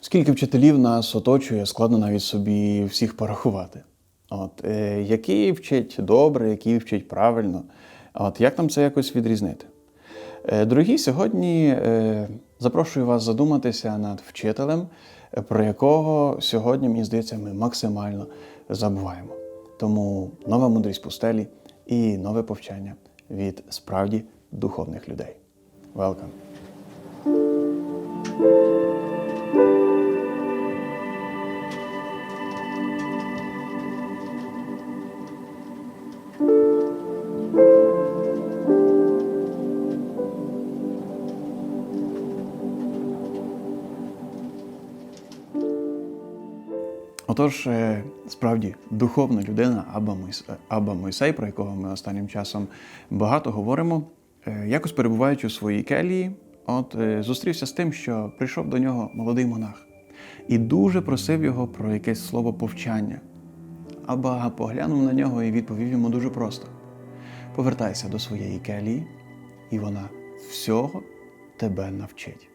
Скільки вчителів нас оточує, складно навіть собі всіх порахувати. От, е, який вчить добре, який вчить правильно. От, як нам це якось відрізнити? Е, Дорогі, сьогодні е, запрошую вас задуматися над вчителем, про якого сьогодні, мені здається, ми максимально забуваємо. Тому нова мудрість пустелі і нове повчання від справді духовних людей. Welcome! Отож, е, справді духовна людина Аба, Мойсей, про якого ми останнім часом багато говоримо, е, якось перебуваючи у своїй келії, от е, зустрівся з тим, що прийшов до нього молодий монах і дуже просив його про якесь слово повчання. Аба поглянув на нього і відповів йому дуже просто: повертайся до своєї келії, і вона всього тебе навчить.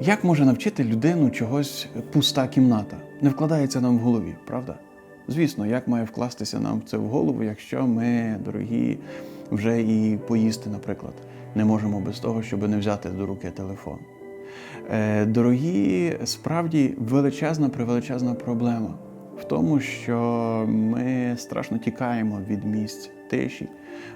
Як може навчити людину чогось пуста кімната? Не вкладається нам в голові, правда? Звісно, як має вкластися нам це в голову, якщо ми, дорогі, вже і поїсти, наприклад, не можемо без того, щоб не взяти до руки телефон. Е, Дорогі, справді величезна превеличезна проблема в тому, що ми страшно тікаємо від місць тиші,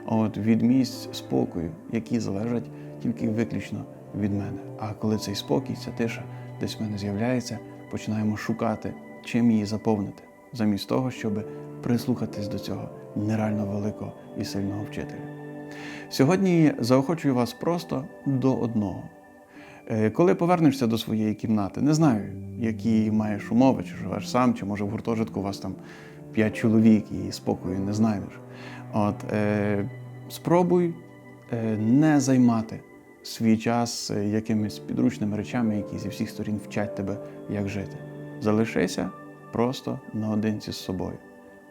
от, від місць спокою, які залежать тільки виключно від мене. А коли цей спокій, ця тиша десь в мене з'являється, починаємо шукати, чим її заповнити, замість того, щоб прислухатись до цього нереально великого і сильного вчителя. Сьогодні заохочую вас просто до одного. Е, Коли повернешся до своєї кімнати, не знаю, які маєш умови, чи живеш сам, чи може в гуртожитку у вас там п'ять чоловік і спокою не знайдеш. От, е, спробуй е, не займати свій час е, якимись підручними речами, які зі всіх сторін вчать тебе, як жити. Залишися просто наодинці з собою.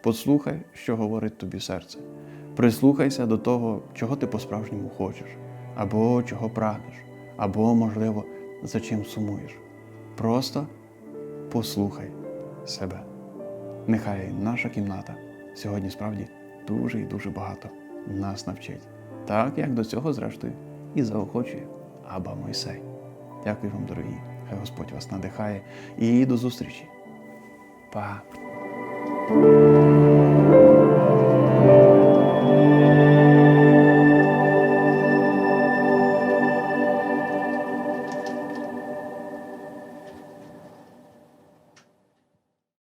Послухай, що говорить тобі серце. Прислухайся до того, чого ти по-справжньому хочеш, або чого прагнеш, або, можливо, за чим сумуєш. Просто послухай себе. Нехай наша кімната сьогодні справді дуже і дуже багато нас навчить. Так як до цього, зрештою, і заохочує Аба Мойсей. Дякую вам, дорогі. Хай Господь вас надихає і до зустрічі. Па!